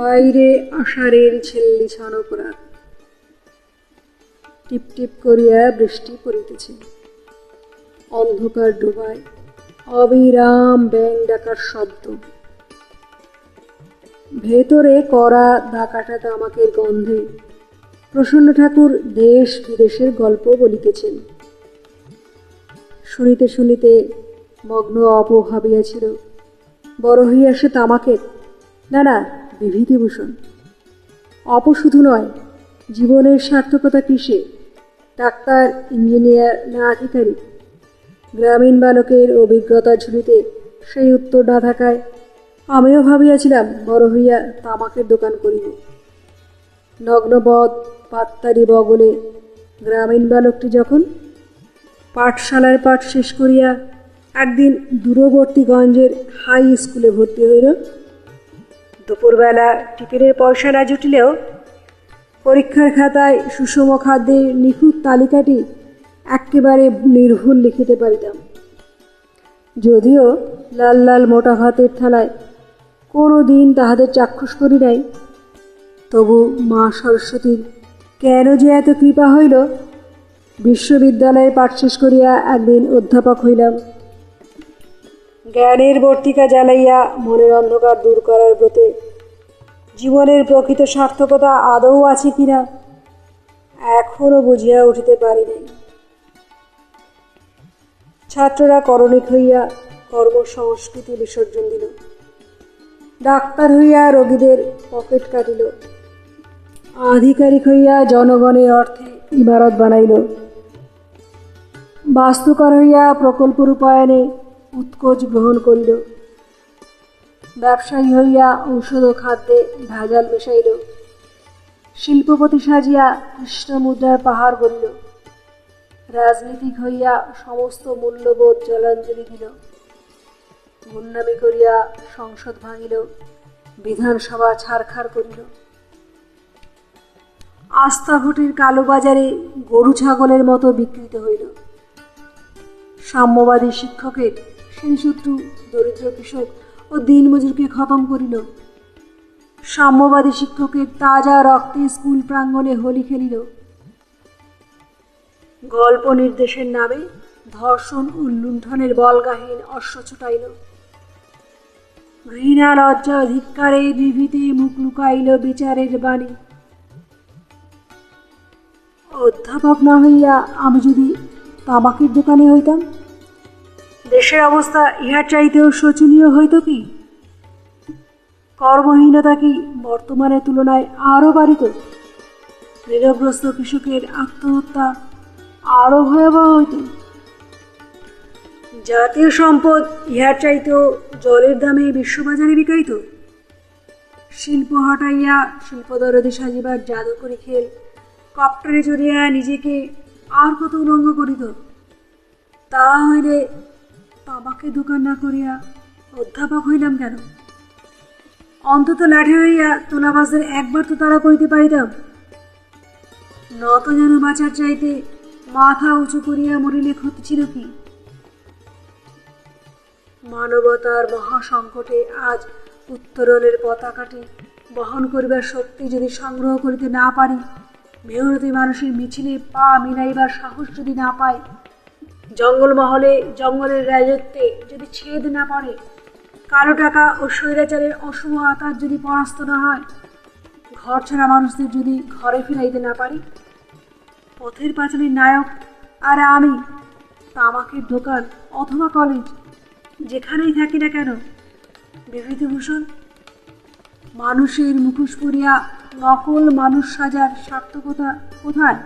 বাইরে আষাঢ়ের ছেল্লি ছানপরাত টিপ টিপ করিয়া বৃষ্টি পড়িতেছে। অন্ধকার ডোবায় অবিরাম ব্যাং ডাকার শব্দ। ভেতরে করা দাকাটা তামাকের গন্ধে প্রসন্ন ঠাকুর দেশ বিদেশের গল্প বলিতেছেন। শুনিতে শুনিতে মগ্ন অপ ভাবিয়াছিল বড় হইয়া সে তামাকের, না না বিভূতিভূষণ অপ শুধু নয়, জীবনের সার্থকতা কিসে ডাক্তার, ইঞ্জিনিয়ার না আধিকারিক, গ্রামীণ বালকের অভিজ্ঞতা ঝুলিতে সেই উত্তর না থাকায় আমিও ভাবিয়াছিলাম বড় হইয়া তামাকের দোকান করিব। নগ্নবধ পাত্তারি বগলে গ্রামীণ বালকটি যখন পাঠশালার পাঠ শেষ করিয়া একদিন দূরবর্তী গঞ্জের হাই স্কুলে ভর্তি হইল দুপুরবেলা টিফিনের পয়সা না জুটিলেও পরীক্ষার খাতায় সুষম খাদ্যের নিখুঁত তালিকাটি একেবারে নির্ভুল লিখিতে পারিতাম। যদিও লাল লাল মোটা ভাতের থালায় কোনো দিন তাহাদের চাক্ষুষ করি নাই, তবু মা সরস্বতীর কেন যে এত কৃপা হইল, বিশ্ববিদ্যালয়ে পাঠ শেষ করিয়া একদিন অধ্যাপক হইলাম। জ্ঞানের বর্তিকা জ্বালাইয়া মনের অন্ধকার দূর করার ব্রতে জীবনের প্রকৃত সার্থকতা আদৌ আছে কিনা এখনও বুঝিয়া উঠিতে পারি নাই ছাত্ররা করণিক হইয়া কর্মসংস্কৃতি বিসর্জন দিল। ডাক্তার হইয়া রোগীদের পকেট কাটিল। আধিকারিক হইয়া জনগণের অর্থে ইমারত বানাইল। বাস্তুকর হইয়া প্রকল্প রূপায়ণে উৎকোচ গ্রহণ করিল। ব্যবসায়ী হইয়া ঔষধ ও খাদ্যে ভেজাল মেশাইল। শিল্পপতি সাজিয়া কৃষ্ণ মুদ্রার পাহাড় গড়িল। রাজনীতিক হইয়া সমস্ত মূল্যবোধ জলাঞ্জলি দিল। গুন্ডামি করিয়া সংসদ ভাঙিল। বিধানসভা ছাড়খাড় করিল। আস্থা ভোটের কালোবাজারে গরু ছাগলের মতো বিকৃত হইল। সাম্যবাদী শিক্ষকের সেই শত্রু, দরিদ্র কৃষক ও দিনমজুরকে খতম করিল। সাম্যবাদী শিক্ষকের তাজা রক্তে স্কুল প্রাঙ্গণে হোলি খেলিল। গল্প নির্দেশের নামে ধর্ষণ ও লুণ্ঠনের বলগাহীন অশ্ব ছুটাইল। ঘৃণা লজ্জা ধিক্কারে বিভীতে মুখ লুকাইল বিচারের বাণী। অধ্যাপক না হইয়া আমি যদি তামাকের দোকানে হইতাম দেশের অবস্থা ইহার চাইতেও শোচনীয় হইত কি? কর্মহীনতা কি বর্তমানের তুলনায় আরও বাড়িত? ঋণগ্রস্ত কৃষকের আত্মহত্যা আরও ভয়াবহ হইত? জাতীয় সম্পদ ইহার চাইতেও জলের দামে বিশ্ববাজারে বিকাইত? শিল্প হটাইয়া শিল্পদরদি সাজিবার জাদুকরি খেল কপ্টারে চড়িয়া নিজেকে আর কত উলঙ্গ করিত? তা হইলে তামাকে দোকান না করিয়া অধ্যাপক হইলাম কেন? অন্তত লাঠি হইয়া তোলাবাসদের একবার তো তারা করিতে পারিতাম। নত যেন বাঁচার চাইতে মাথা উঁচু করিয়া মরিলে ক্ষতি ছিল কি? মানবতার মহাসংকটে আজ উত্তরণের পতাকাটি বহন করিবার শক্তি যদি সংগ্রহ করিতে না পারি মেহনতি মানুষের মিছিলে পা মিলাইবার সাহস যদি না পাই জঙ্গলমহলে জঙ্গলের রাজত্বে যদি ছেদ না পড়ে, কালো টাকা ও স্বৈরাচারের অশুভ আকার যদি পরাস্ত না হয় ঘর ছাড়া মানুষদের যদি ঘরে ফিরাইতে না পারি, পথের পাঁচালীর নায়ক আর আমি তামাকের দোকান অথবা কলেজ যেখানেই থাকি না কেন, বিভূতিভূষণ, মানুষের মুখোশ পরিয়া নকল মানুষ সাজার সার্থকতা কোথায়?